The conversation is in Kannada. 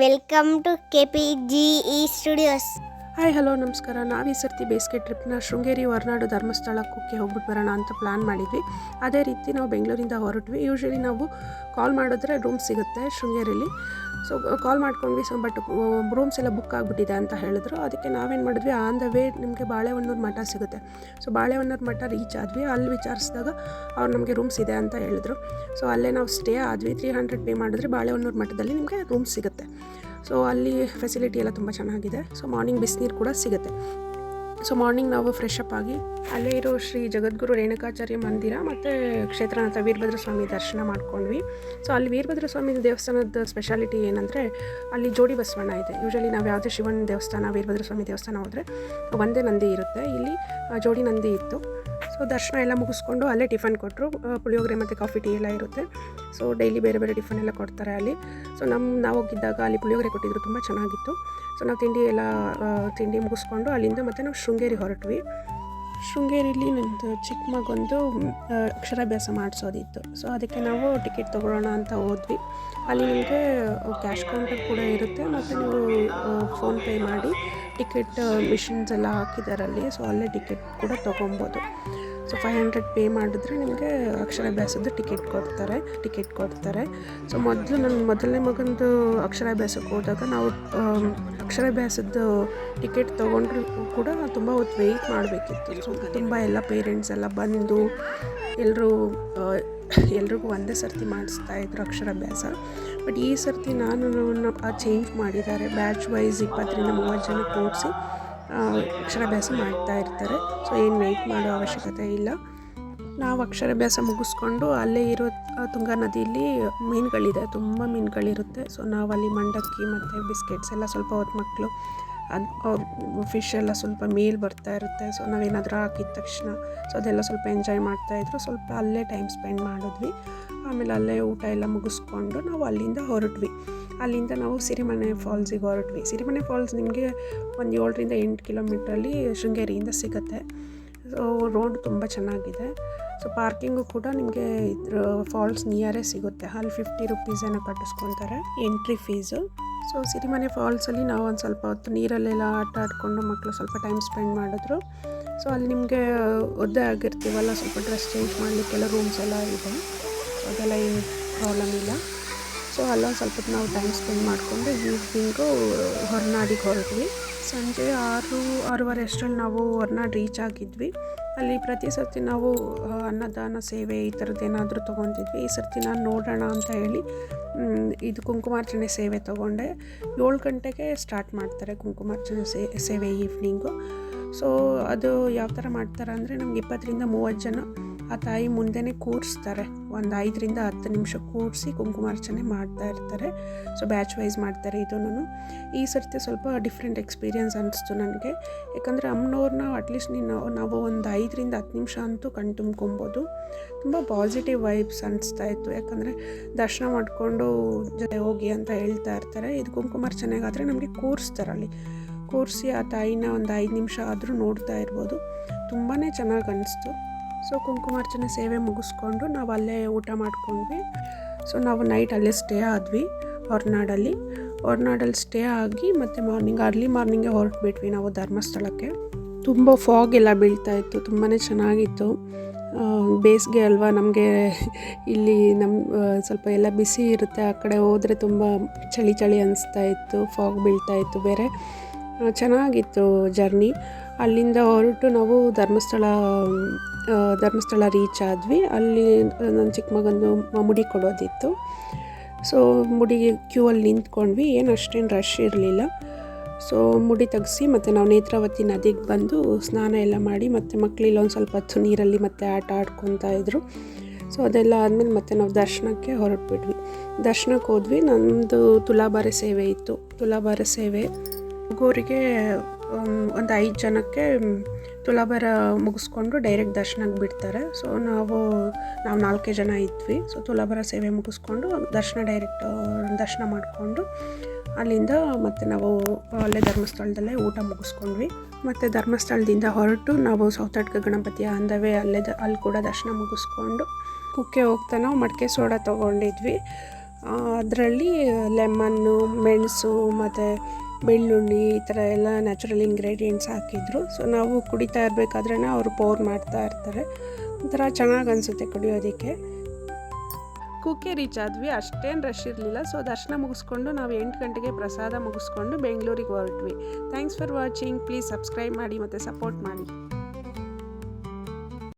Welcome to K P G E studios hi hello ನಮಸ್ಕಾರ. ನಾವು ಈ ಸರ್ತಿ ಬೇಸಿಗೆ ಟ್ರಿಪ್ನ ಶೃಂಗೇರಿ, ಹೊರನಾಡು ಧರ್ಮಸ್ಥಳ ಕುಕ್ಕೆ ಹೋಗ್ಬಿಟ್ಟು ಬರೋಣ ಅಂತ ಪ್ಲ್ಯಾನ್ ಮಾಡಿದ್ವಿ. ಅದೇ ರೀತಿ ನಾವು ಬೆಂಗಳೂರಿಂದ ಹೊರಟ್ವಿ. ಯೂಶ್ವಲಿ ನಾವು ಕಾಲ್ ಮಾಡಿದ್ರೆ ರೂಮ್ ಸಿಗುತ್ತೆ ಶೃಂಗೇರಿಲಿ. ಸೊ ಕಾಲ್ ಮಾಡ್ಕೊಂಡ್ವಿ. ಸೊ ಬಟ್ ರೂಮ್ಸ್ ಎಲ್ಲ ಬುಕ್ ಆಗಿಬಿಟ್ಟಿದೆ ಅಂತ ಹೇಳಿದ್ರು. ಅದಕ್ಕೆ ನಾವೇನು ಮಾಡಿದ್ವಿ? ಆನ್ ದ ವೇ ನಿಮಗೆ ಬಾಳೆಹೊನ್ನೂರು ಮಠ ಸಿಗುತ್ತೆ. ಸೊ ಬಾಳೆಹೊನ್ನೂರು ಮಠ ರೀಚ್ ಆದ್ವಿ. ಅಲ್ಲಿ ವಿಚಾರಿಸಿದಾಗ ಅವ್ರು ನಮಗೆ ರೂಮ್ಸ್ ಇದೆ ಅಂತ ಹೇಳಿದ್ರು. ಸೊ ಅಲ್ಲೇ ನಾವು ಸ್ಟೇ ಆದ್ವಿ. ತ್ರೀ ಹಂಡ್ರೆಡ್ ಪೇ ಮಾಡಿದ್ರೆ ಬಾಳೆಹೊನ್ನೂರು ಮಠದಲ್ಲಿ ನಿಮಗೆ ರೂಮ್ ಸಿಗುತ್ತೆ. ಸೊ ಅಲ್ಲಿ ಫೆಸಿಲಿಟಿ ಎಲ್ಲ ತುಂಬ ಚೆನ್ನಾಗಿದೆ. ಸೊ ಮಾರ್ನಿಂಗ್ ಬಿಸಿನೀರು ಕೂಡ ಸಿಗುತ್ತೆ. ಸೊ ಮಾರ್ನಿಂಗ್ ನಾವು ಫ್ರೆಶ್ ಅಪ್ ಆಗಿ ಅಲ್ಲೇ ಇರೋ ಶ್ರೀ ಜಗದ್ಗುರು ರೇಣುಕಾಚಾರ್ಯ ಮಂದಿರ ಮತ್ತು ಕ್ಷೇತ್ರನಾಥ ವೀರಭದ್ರ ಸ್ವಾಮಿ ದರ್ಶನ ಮಾಡ್ಕೊಂಡ್ವಿ. ಸೊ ಅಲ್ಲಿ ವೀರಭದ್ರ ಸ್ವಾಮಿ ದೇವಸ್ಥಾನದ ಸ್ಪೆಷಾಲಿಟಿ ಏನಂದರೆ ಅಲ್ಲಿ ಜೋಡಿ ಬಸವಣ್ಣ ಇದೆ. ಯೂಶಲಿ ನಾವು ಯಾವುದೇ ಶಿವನ ದೇವಸ್ಥಾನ, ವೀರಭದ್ರ ಸ್ವಾಮಿ ದೇವಸ್ಥಾನ ಹೋದರೆ ಒಂದೇ ನಂದಿ ಇರುತ್ತೆ. ಇಲ್ಲಿ ಜೋಡಿ ನಂದಿ ಇತ್ತು. ಸೊ ದರ್ಶನ ಎಲ್ಲ ಮುಗಿಸ್ಕೊಂಡು ಅಲ್ಲೇ ಟಿಫನ್ ಕೊಟ್ಟರು ಪುಳಿಯೋಗರೆ ಮತ್ತು ಕಾಫಿ ಟೀ ಎಲ್ಲ ಇರುತ್ತೆ. ಸೊ ಡೈಲಿ ಬೇರೆ ಬೇರೆ ಟಿಫನ್ ಎಲ್ಲ ಕೊಡ್ತಾರೆ ಅಲ್ಲಿ. ಸೊ ನಮ್ಮ ನಾವು ಹೋಗಿದ್ದಾಗ ಅಲ್ಲಿ ಪುಳಿಯೋಗರೆ ಕೊಟ್ಟಿದ್ರು, ತುಂಬ ಚೆನ್ನಾಗಿತ್ತು. ಸೊ ನಾವು ತಿಂಡಿ ಎಲ್ಲ ತಿಂಡಿ ಮುಗಿಸ್ಕೊಂಡು ಅಲ್ಲಿಂದ ಮತ್ತೆ ನಾವು ಶೃಂಗೇರಿ ಹೊರಟ್ವಿ. ಶೃಂಗೇರಿಲಿ ನಂದು ಚಿಕ್ಕ ಮಗೊಂದು ಅಕ್ಷರಾಭ್ಯಾಸ ಮಾಡಿಸೋದಿತ್ತು. ಸೊ ಅದಕ್ಕೆ ನಾವು ಟಿಕೆಟ್ ತೊಗೊಳ್ಳೋಣ ಅಂತ ಹೋದ್ವಿ. ಅಲ್ಲಿ ನಿಮಗೆ ಕ್ಯಾಶ್ ಕೌಂಟರ್ ಕೂಡ ಇರುತ್ತೆ. ಮತ್ತು ನೀವು ಫೋನ್ಪೇ ಮಾಡಿ ಟಿಕೆಟ್ ಮಿಷಿನ್ಸ್ ಎಲ್ಲ ಹಾಕಿದ್ದಾರೆ ಅಲ್ಲಿ ಸೊ ಅಲ್ಲೇ ಟಿಕೆಟ್ ಕೂಡ ತೊಗೊಬೋದು. ಸೊ ಫೈವ್ ಹಂಡ್ರೆಡ್ ಪೇ ಮಾಡಿದ್ರೆ ನಿಮಗೆ ಅಕ್ಷರಾಭ್ಯಾಸದ್ದು ಟಿಕೆಟ್ ಕೊಡ್ತಾರೆ ಟಿಕೆಟ್ ಕೊಡ್ತಾರೆ. ಸೊ ಮೊದಲು ನನ್ನ ಮೊದಲನೇ ಮಗಂದು ಅಕ್ಷರಾಭ್ಯಾಸಕ್ಕೆ ಹೋದಾಗ ನಾವು ಅಕ್ಷರಾಭ್ಯಾಸದ್ದು ಅಕ್ಷರಾಭ್ಯಾಸದ ಟಿಕೆಟ್ ತೊಗೊಂಡ್ರು ಕೂಡ ತುಂಬ ಹೊತ್ತು ವೆಯ್ಟ್ ಮಾಡಬೇಕಿತ್ತು. ಸೊ ತುಂಬ ಎಲ್ಲ ಪೇರೆಂಟ್ಸ್ ಎಲ್ಲ ಬಂದು ಎಲ್ಲರೂ ಎಲ್ರಿಗೂ ಒಂದೇ ಸರ್ತಿ ಮಾಡಿಸ್ತಾ ಇದ್ರು ಅಕ್ಷರಾಭ್ಯಾಸ ಬಟ್ ಈ ಸರ್ತಿ ನಾನು ಚೇಂಜ್ ಮಾಡಿದ್ದಾರೆ. ಬ್ಯಾಚ್ ವೈಸ್ ಇಪ್ಪತ್ತರಿಂದ ಮೂವತ್ತು ಜನ ಕೂಡಿಸಿ ಅಕ್ಷರಾಭ್ಯಾಸ ಮಾಡ್ತಾ ಇರ್ತಾರೆ. ಸೊ ಏನು ವೆಯ್ಟ್ ಮಾಡೋ ಅವಶ್ಯಕತೆ ಇಲ್ಲ. ನಾವು ಅಕ್ಷರಾಭ್ಯಾಸ ಮುಗಿಸ್ಕೊಂಡು ಅಲ್ಲೇ ಇರೋ ತುಂಗಾ ನದಿಯಲ್ಲಿ ಮೀನುಗಳಿದೆ. ತುಂಬ ಮೀನುಗಳಿರುತ್ತೆ. ಸೊ ನಾವು ಅಲ್ಲಿ ಮಂಡಕ್ಕಿ ಮತ್ತು ಬಿಸ್ಕೆಟ್ಸ್ ಎಲ್ಲ ಸ್ವಲ್ಪ ಹೊತ್ತು ಮಕ್ಕಳು ಅದು ಫಿಶ್ ಎಲ್ಲ ಸ್ವಲ್ಪ ಮೇಲ್ ಬರ್ತಾ ಇರುತ್ತೆ. ಸೊ ನಾವೇನಾದರೂ ಹಾಕಿದ ತಕ್ಷಣ ಸೊ ಅದೆಲ್ಲ ಸ್ವಲ್ಪ ಎಂಜಾಯ್ ಮಾಡ್ತಾಯಿದ್ರು ಸ್ವಲ್ಪ ಅಲ್ಲೇ ಟೈಮ್ ಸ್ಪೆಂಡ್ ಮಾಡಿದ್ವಿ. ಆಮೇಲೆ ಅಲ್ಲೇ ಊಟ ಎಲ್ಲ ಮುಗಿಸ್ಕೊಂಡು ನಾವು ಅಲ್ಲಿಂದ ಹೊರಟ್ವಿ. ಅಲ್ಲಿಂದ ನಾವು ಸಿರಿಮನೆ ಫಾಲ್ಸಿಗೆ ಹೊರಟ್ವಿ. ಸಿರಿಮನೆ ಫಾಲ್ಸ್ ನಿಮಗೆ ಒಂದು ಏಳರಿಂದ ಎಂಟು ಕಿಲೋಮೀಟ್ರಲ್ಲಿ ಶೃಂಗೇರಿಯಿಂದ ಸಿಗುತ್ತೆ. ಸೊ ರೋಡ್ ತುಂಬ ಚೆನ್ನಾಗಿದೆ. ಸೊ ಪಾರ್ಕಿಂಗು ಕೂಡ ನಿಮಗೆ ಇದ್ರ ಫಾಲ್ಸ್ ನಿಯರೇ ಸಿಗುತ್ತೆ. ಅಲ್ಲಿ ಫಿಫ್ಟಿ ರುಪೀಸನ್ನು ಕಟ್ಟಿಸ್ಕೊತಾರೆ ಎಂಟ್ರಿ ಫೀಸು ಸೊ ಸಿರಿಮನೆ ಫಾಲ್ಸಲ್ಲಿ ನಾವು ಒಂದು ಸ್ವಲ್ಪ ಹೊತ್ತು ನೀರಲ್ಲೆಲ್ಲ ಆಟ ಆಡಿಕೊಂಡು ಮಕ್ಕಳು ಸ್ವಲ್ಪ ಟೈಮ್ ಸ್ಪೆಂಡ್ ಮಾಡಿದ್ರು. ಸೊ ಅಲ್ಲಿ ನಿಮಗೆ ಒದ್ದೆ ಆಗಿರ್ತೀವಲ್ಲ, ಸ್ವಲ್ಪ ಡ್ರೆಸ್ ಚೇಂಜ್ ಮಾಡಲಿಕ್ಕೆಲ್ಲ ರೂಮ್ಸ್ ಎಲ್ಲ ಇದೆ. ಅದೆಲ್ಲ ಏನು ಪ್ರಾಬ್ಲಮ್ ಇಲ್ಲ. ಸೊ ಅಲ್ಲೊಂದು ಸ್ವಲ್ಪ ನಾವು ಟೈಮ್ ಸ್ಪೆಂಡ್ ಮಾಡಿಕೊಂಡು ಈವ್ನಿಂಗು ಹೊರನಾಡಿಗೆ ಹೊರಟ್ವಿ. ಸಂಜೆ ಆರು, ಆರೂವರೆ ಅಷ್ಟರಲ್ಲಿ ನಾವು ಹೊರನಾಡು ರೀಚ್ ಆಗಿದ್ವಿ. ಅಲ್ಲಿ ಪ್ರತಿ ಸರ್ತಿ ನಾವು ಅನ್ನದಾನ, ಸೇವೆ ಈ ಥರದ್ದು ಏನಾದರೂ ತೊಗೊತಿದ್ವಿ ಈ ಸರ್ತಿ ನಾನು ನೋಡೋಣ ಅಂತ ಹೇಳಿ ಇದು ಕುಂಕುಮಾರ್ಚನೆ ಸೇವೆ ತೊಗೊಂಡೆ. ಏಳು ಗಂಟೆಗೆ ಸ್ಟಾರ್ಟ್ ಮಾಡ್ತಾರೆ ಕುಂಕುಮಾರ್ಚನೆ ಸೇ, ಸೇವೆ ಈವ್ನಿಂಗು ಸೊ ಅದು ಯಾವ ಥರ ಮಾಡ್ತಾರೆ ಅಂದರೆ ನಮ್ಗೆ ಇಪ್ಪತ್ತರಿಂದ ಮೂವತ್ತು ಜನ ಆ ತಾಯಿ ಮುಂದೆನೇ ಕೂರಿಸ್ತಾರೆ. ಒಂದು ಐದರಿಂದ ಹತ್ತು ನಿಮಿಷ ಕೂರಿಸಿ ಕುಂಕುಮಾರ್ಚನೆ ಮಾಡ್ತಾ ಇರ್ತಾರೆ. ಸೊ ಬ್ಯಾಚ್ ವೈಸ್ ಮಾಡ್ತಾರೆ ಇದನ್ನು. ಈ ಸರ್ತಿ ಸ್ವಲ್ಪ ಡಿಫ್ರೆಂಟ್ ಎಕ್ಸ್ಪೀರಿಯನ್ಸ್ ಅನಿಸ್ತು ನನಗೆ. ಯಾಕಂದರೆ ಅಮ್ಮನವ್ರನ್ನ ಅಟ್ಲೀಸ್ಟ್ ನೀನು ನಾವು ಒಂದು ಐದರಿಂದ ಹತ್ತು ನಿಮಿಷ ಅಂತೂ ಕಣ್ ತುಂಬ್ಕೊಬೋದು. ತುಂಬ ಪಾಸಿಟಿವ್ ವೈಬ್ಸ್ ಅನಿಸ್ತಾ ಇತ್ತು. ಯಾಕಂದರೆ ದರ್ಶನ ಮಾಡಿಕೊಂಡು ಜೊತೆ ಹೋಗಿ ಅಂತ ಹೇಳ್ತಾ ಇರ್ತಾರೆ. ಇದು ಕುಂಕುಮಾರ್ಚನೆಗಾದರೆ ನಮಗೆ ಕೂರಿಸ್ತಾರೆ ಅಲ್ಲಿ. ಕೂರಿಸಿ ಆ ತಾಯಿನ ಒಂದು ಐದು ನಿಮಿಷ ಆದರೂ ನೋಡ್ತಾ ಇರ್ಬೋದು. ತುಂಬಾ ಚೆನ್ನಾಗಿ ಅನಿಸ್ತು. ಸೊ ಕುಂಕುಮಾರ್ಚನೆ ಸೇವೆ ಮುಗಿಸ್ಕೊಂಡು ನಾವು ಅಲ್ಲೇ ಊಟ ಮಾಡ್ಕೊಂಡ್ವಿ. ಸೊ ನಾವು ನೈಟ್ ಅಲ್ಲೇ ಸ್ಟೇ ಆದ್ವಿ ಹೊರನಾಡಲ್ಲಿ. ಹೊರನಾಡಲ್ಲಿ ಸ್ಟೇ ಆಗಿ ಮತ್ತು ಮಾರ್ನಿಂಗ್ ಅರ್ಲಿ ಮಾರ್ನಿಂಗೇ ಹೊರಟ್ಬಿಟ್ವಿ ನಾವು ಧರ್ಮಸ್ಥಳಕ್ಕೆ. ತುಂಬ ಫಾಗ್ ಎಲ್ಲ ಬೀಳ್ತಾ ಇತ್ತು ತುಂಬಾ ಚೆನ್ನಾಗಿತ್ತು. ಬೇಸಿಗೆ ಅಲ್ವಾ ನಮಗೆ ಇಲ್ಲಿ ನಮ್ಮ ಸ್ವಲ್ಪ ಎಲ್ಲ ಬಿಸಿ ಇರುತ್ತೆ, ಆ ಕಡೆ ಹೋದರೆ ತುಂಬ ಚಳಿ ಚಳಿ ಅನಿಸ್ತಾ ಇತ್ತು ಫಾಗ್ ಬೀಳ್ತಾ ಇತ್ತು ಬೇರೆ. ಚೆನ್ನಾಗಿತ್ತು ಜರ್ನಿ ಅಲ್ಲಿಂದ ಹೊರಟು ನಾವು ಧರ್ಮಸ್ಥಳ ಧರ್ಮಸ್ಥಳ ರೀಚ್ ಆದ್ವಿ. ಅಲ್ಲಿ ನನ್ನ ಚಿಕ್ಕ ಮಗಂದು ಮುಡಿ ಕೊಡೋದಿತ್ತು. ಸೊ ಮುಡಿ ಕ್ಯೂ ಅಲ್ಲಿ ನಿಂತ್ಕೊಂಡ್ವಿ. ಏನು ಅಷ್ಟೇನು ರಶ್ ಇರಲಿಲ್ಲ. ಸೊ ಮುಡಿ ತೆಗೆಸಿ ಮತ್ತು ನಾವು ನೇತ್ರಾವತಿ ನದಿಗೆ ಬಂದು ಸ್ನಾನ ಎಲ್ಲ ಮಾಡಿ ಮತ್ತು ಮಕ್ಳು ಇಲ್ಲೊಂದು ಸ್ವಲ್ಪ ಹೊತ್ತು ನೀರಲ್ಲಿ ಮತ್ತೆ ಆಟ ಆಡ್ಕೊತಾ ಇದ್ರು. ಸೊ ಅದೆಲ್ಲ ಆದಮೇಲೆ ಮತ್ತೆ ನಾವು ದರ್ಶನಕ್ಕೆ ಹೊರಟ್ಬಿಟ್ವಿ. ದರ್ಶನಕ್ಕೆ ಹೋದ್ವಿ. ನಮ್ಮದು ತುಲಾಭಾರ ಸೇವೆ ಇತ್ತು. ತುಲಾಭಾರ ಸೇವೆ. ಮಗುವರಿಗೆ ಒಂದು ಐದು ಜನಕ್ಕೆ ತುಲಾಭಾರ ಮುಗಿಸ್ಕೊಂಡು ಡೈರೆಕ್ಟ್ ದರ್ಶನಕ್ಕೆ ಬಿಡ್ತಾರೆ. ಸೊ ನಾವು ನಾವು ನಾಲ್ಕೇ ಜನ ಇದ್ವಿ. ಸೊ ತುಲಾಭಾರ ಸೇವೆ ಮುಗಿಸ್ಕೊಂಡು ದರ್ಶನ ಡೈರೆಕ್ಟ್ ದರ್ಶನ ಮಾಡಿಕೊಂಡು ಅಲ್ಲಿಂದ ಮತ್ತೆ ನಾವು ಅಲ್ಲೇ ಧರ್ಮಸ್ಥಳದಲ್ಲೇ ಊಟ ಮುಗಿಸ್ಕೊಂಡ್ವಿ. ಮತ್ತು ಧರ್ಮಸ್ಥಳದಿಂದ ಹೊರಟು ನಾವು ಸೌತಡ್ಕ ಗಣಪತಿಯ ಅಂದವೇ ಅಲ್ಲೇ ಅಲ್ಲಿ ಕೂಡ ದರ್ಶನ ಮುಗಿಸ್ಕೊಂಡು ಕುಕ್ಕೆ ಹೋಗ್ತಾ ನಾವು ಮಡಿಕೆ ಸೋಡಾ ತೊಗೊಂಡಿದ್ವಿ. ಅದರಲ್ಲಿ ಲೆಮನ್ನು, ಮೆಣಸು ಮತ್ತು ಬೆಳ್ಳುಳ್ಳಿ ಈ ಥರ ಎಲ್ಲ ನ್ಯಾಚುರಲ್ ಇಂಗ್ರೀಡಿಯೆಂಟ್ಸ್ ಹಾಕಿದ್ರು. ಸೊ ನಾವು ಕುಡಿತಾ ಇರಬೇಕಾದ್ರೆ ಅವರು ಪೌರ್ ಮಾಡ್ತಾ ಇರ್ತಾರೆ. ಒಂಥರ ಚೆನ್ನಾಗಿ ಅನಿಸುತ್ತೆ ಕುಡಿಯೋದಕ್ಕೆ. ಕುಕ್ಕೆ ರೀಚ್ ಆದ್ವಿ, ಅಷ್ಟೇನು ರಶ್ ಇರಲಿಲ್ಲ. ಸೊ ದರ್ಶನ ಮುಗಿಸ್ಕೊಂಡು ನಾವು ಎಂಟು ಗಂಟೆಗೆ ಪ್ರಸಾದ ಮುಗಿಸ್ಕೊಂಡು ಬೆಂಗಳೂರಿಗೆ ಹೊರಟ್ವಿ. Thanks for watching please subscribe ಮಾಡಿ ಮತ್ತು ಸಪೋರ್ಟ್ ಮಾಡಿ.